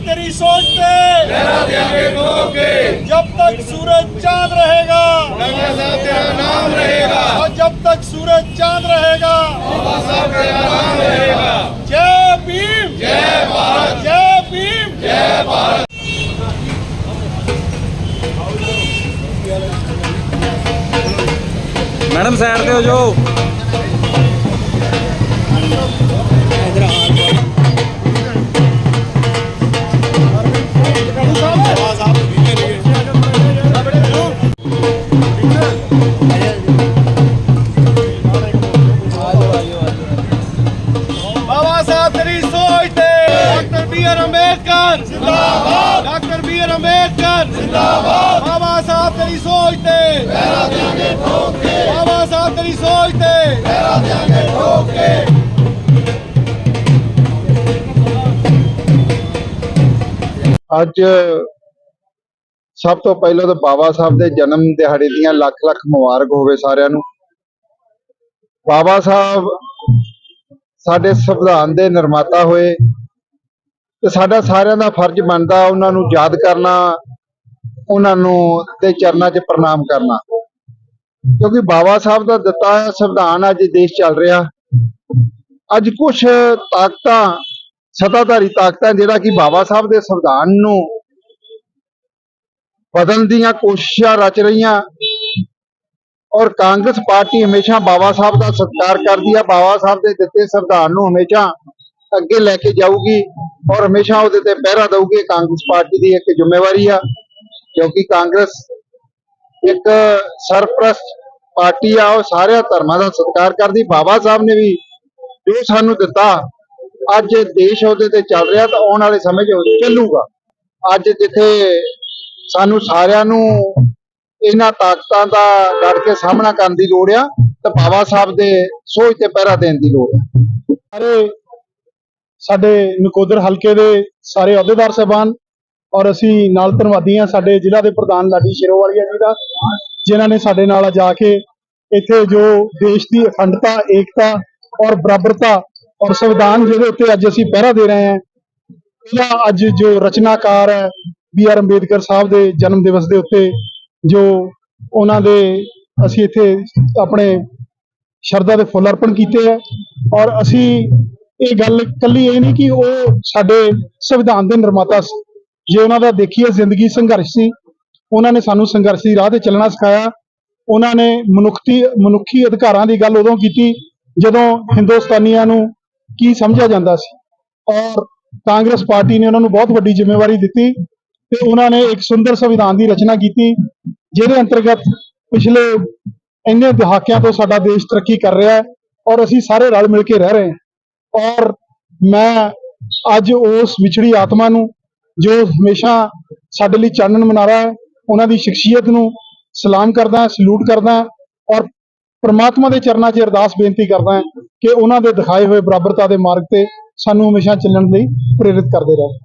तेरी सोच पे। जब तक सूरज चाँद रहेगा। नाम रहेगा। और जब तक सूरज चाँद रहेगा। जय भीम। जय भारत। जय भीम। जय भारत। मैडम सैर दे जो। ਅੰਬੇਦਕਰ ਅੰਬੇਦਕਰ। ਜਿੰਦਾਬਾਦ। Doctor B R Ambedkar. ਜਿੰਦਾਬਾਦ। ਬਾਬਾ ਸਾਹਿਬ ਤੇਰੀ ਸੋਚ ਤੇ। ਪੈਰਾ ਦੇਾਂਗੇ ਠੋਕ ਕੇ। ਬਾਬਾ ਸਾਹਿਬ ਤੇਰੀ ਸੋਚ ਤੇ। ਪੈਰਾ ਦੇਾਂਗੇ ਠੋਕ ਕੇ। ਅੱਜ ਸਭ ਤੋਂ ਪਹਿਲਾਂ ਤਾਂ ਬਾਬਾ ਸਾਹਿਬ ਦੇ ਜਨਮ ਦਿਹਾੜੇ ਦੀਆਂ ਲੱਖ ਲੱਖ ਮੁਬਾਰਕ ਹੋਵੇ ਸਾਰਿਆਂ ਨੂੰ। ਬਾਬਾ ਸਾਹਿਬ ਸਾਡੇ ਸੰਵਿਧਾਨ ਦੇ ਨਿਰਮਾਤਾ ਹੋਏ। ਤੇ ਸਾਡਾ ਸਾਰਿਆਂ ਦਾ ਫਰਜ਼ ਬਣਦਾ ਉਹਨਾਂ ਨੂੰ ਯਾਦ ਕਰਨਾ, ਉਹਨਾਂ ਨੂੰ ਦੇ ਚਰਨਾਂ 'ਚ ਪ੍ਰਣਾਮ ਕਰਨਾ। ਕਿਉਂਕਿ ਬਾਬਾ ਸਾਹਿਬ ਦਾ ਦਿੱਤਾ ਸੰਵਿਧਾਨ ਅੱਜ ਦੇਸ਼ ਚੱਲ ਰਿਹਾ। ਅੱਜ ਕੁਝ ਤਾਕਤਾਂ, ਸੱਤਾਧਾਰੀ ਤਾਕਤਾਂ ਜਿਹੜਾ ਕਿ ਬਾਬਾ ਸਾਹਿਬ ਦੇ ਸੰਵਿਧਾਨ ਨੂੰ ਬਦਲਣ ਦੀਆਂ ਕੋਸ਼ਿਸ਼ਾਂ ਰਚ ਰਹੀਆਂ। ਔਰ ਕਾਂਗਰਸ ਪਾਰਟੀ ਹਮੇਸ਼ਾ ਬਾਬਾ ਸਾਹਿਬ ਦਾ ਸਤਿਕਾਰ ਕਰਦੀ ਆ। ਬਾਬਾ ਸਾਹਿਬ ਦੇ ਦਿੱਤੇ ਸੰਵਿਧਾਨ ਨੂੰ ਹਮੇਸ਼ਾ ਅੱਗੇ ਲੈ ਕੇ ਜਾਊਗੀ ਔਰ ਹਮੇਸ਼ਾ ਉਹਦੇ ਤੇ ਪਹਿਰਾ ਦਊਗੀ ਕਾਂਗਰਸ ਪਾਰਟੀ ਦੀ ਇੱਕ ਜ਼ਿੰਮੇਵਾਰੀ ਆ, ਕਿਉਂਕਿ ਕਾਂਗਰਸ ਇੱਕ ਸਰਪ੍ਰਸਤ ਪਾਰਟੀ ਆ, ਉਹ ਸਾਰਿਆਂ ਧਰਮਾਂ ਦਾ ਸਤਿਕਾਰ ਕਰਦੀ। ਬਾਬਾ ਸਾਹਿਬ ਨੇ ਵੀ ਜੋ ਸਾਨੂੰ ਦਿੱਤਾ, ਅੱਜ ਦੇਸ਼ ਉਹਦੇ ਤੇ ਚੱਲ ਰਿਹਾ ਤਾਂ ਆਉਣ ਵਾਲੇ ਸਮੇਂ 'ਚ ਉਹ ਚੱਲੂਗਾ। ਅੱਜ ਜਿੱਥੇ ਸਾਨੂੰ ਸਾਰਿਆਂ ਨੂੰ ਇਹਨਾਂ ਤਾਕਤਾਂ ਦਾ ਡਟ ਕੇ ਸਾਹਮਣਾ ਕਰਨ ਦੀ ਲੋੜ ਆ, ਤਾਂ ਬਾਬਾ ਸਾਹਿਬ ਦੇ ਸੋਚ ਤੇ ਪਹਿਰਾ ਦੇਣ ਦੀ ਲੋੜ ਆ। ਸਾਰੇ ਸਾਡੇ ਨਕੋਦਰ ਹਲਕੇ ਦੇ ਸਾਰੇ ਅਹੁਦੇਦਾਰ ਸਾਹਿਬਾਨ ਔਰ ਅਸੀਂ ਨਾਲ ਧੰਨਵਾਦੀ ਹਾਂ ਸਾਡੇ ਜ਼ਿਲ੍ਹਾ ਦੇ ਪ੍ਰਧਾਨ ਲਾਡੀ ਸ਼ੇਰੋਵਾਲੀਆ ਜੀ ਦਾ, ਜਿਨ੍ਹਾਂ ਨੇ ਸਾਡੇ ਨਾਲ ਜਾ ਕੇ ਇੱਥੇ ਜੋ ਦੇਸ਼ ਦੀ ਅਖੰਡਤਾ, ਏਕਤਾ ਔਰ ਬਰਾਬਰਤਾ ਔਰ ਸੰਵਿਧਾਨ ਜਿਹਦੇ ਉੱਤੇ ਅੱਜ ਅਸੀਂ ਪਹਿਰਾ ਦੇ ਰਹੇ ਹਾਂ ਇਹਦਾ ਅੱਜ ਜੋ ਰਚਨਾਕਾਰ ਹੈ ਬੀ ਆਰ ਅੰਬੇਦਕਰ ਸਾਹਿਬ ਦੇ ਜਨਮ ਦਿਵਸ ਦੇ ਉੱਤੇ ਜੋ ਉਹਨਾਂ ਦੇ ਅਸੀਂ ਇੱਥੇ ਆਪਣੇ ਸ਼ਰਧਾ ਦੇ ਫੁੱਲ ਅਰਪਣ ਕੀਤੇ ਹੈ ਔਰ ਅਸੀਂ ਇਹ ਗੱਲ ਕੱਲੀ ਇਹ ਨਹੀਂ ਕਿ ਉਹ ਸਾਡੇ ਸੰਵਿਧਾਨ ਦੇ ਨਿਰਮਾਤਾ ਸੀ। ਜੇ ਉਹਨਾਂ ਦਾ ਦੇਖੀਏ ਜ਼ਿੰਦਗੀ ਸੰਘਰਸ਼ ਸੀ, ਉਹਨਾਂ ਨੇ ਸਾਨੂੰ ਸੰਘਰਸ਼ ਦੀ ਰਾਹ ਤੇ ਚੱਲਣਾ ਸਿਖਾਇਆ। ਉਹਨਾਂ ਨੇ ਮਨੁੱਖਤੀ ਮਨੁੱਖੀ ਅਧਿਕਾਰਾਂ ਦੀ ਗੱਲ ਉਦੋਂ ਕੀਤੀ ਜਦੋਂ ਹਿੰਦੁਸਤਾਨੀਆਂ ਨੂੰ ਕੀ ਸਮਝਿਆ ਜਾਂਦਾ ਸੀ। ਔਰ ਕਾਂਗਰਸ ਪਾਰਟੀ ਨੇ ਉਹਨਾਂ ਨੂੰ ਬਹੁਤ ਵੱਡੀ ਜ਼ਿੰਮੇਵਾਰੀ ਦਿੱਤੀ ਤੇ ਉਹਨਾਂ ਨੇ ਇੱਕ ਸੁੰਦਰ ਸੰਵਿਧਾਨ ਦੀ ਰਚਨਾ ਕੀਤੀ, ਜਿਹਦੇ ਅੰਤਰਗਤ ਪਿਛਲੇ ਇੰਨੇ ਦਹਾਕਿਆਂ ਤੋਂ ਸਾਡਾ ਦੇਸ਼ ਤਰੱਕੀ ਕਰ ਰਿਹਾ ਹੈ ਔਰ ਅਸੀਂ ਸਾਰੇ ਰਲ ਮਿਲ ਕੇ ਰਹਿ ਰਹੇ ਹਾਂ। ਔਰ ਮੈਂ ਅੱਜ ਉਸ ਵਿਛੜੀ ਆਤਮਾ ਨੂੰ, ਜੋ ਹਮੇਸ਼ਾ ਸਾਡੇ ਲਈ ਚਾਨਣ ਮਨਾਰਾ ਹੈ, ਉਹਨਾਂ ਦੀ ਸ਼ਖਸੀਅਤ ਨੂੰ ਸਲਾਮ ਕਰਦਾ ਹਾਂ ਸਲੂਟ ਕਰਦਾ ਹਾਂ ਔਰ ਪ੍ਰਮਾਤਮਾ ਦੇ ਚਰਨਾਂ 'ਚ ਅਰਦਾਸ ਬੇਨਤੀ ਕਰਦਾ ਹਾਂ ਕਿ ਉਹਨਾਂ ਦੇ ਦਿਖਾਏ ਹੋਏ ਬਰਾਬਰਤਾ ਦੇ ਮਾਰਗ ਤੇ ਸਾਨੂੰ ਹਮੇਸ਼ਾ ਚੱਲਣ ਲਈ ਪ੍ਰੇਰਿਤ ਕਰਦੇ ਰਹਿਣ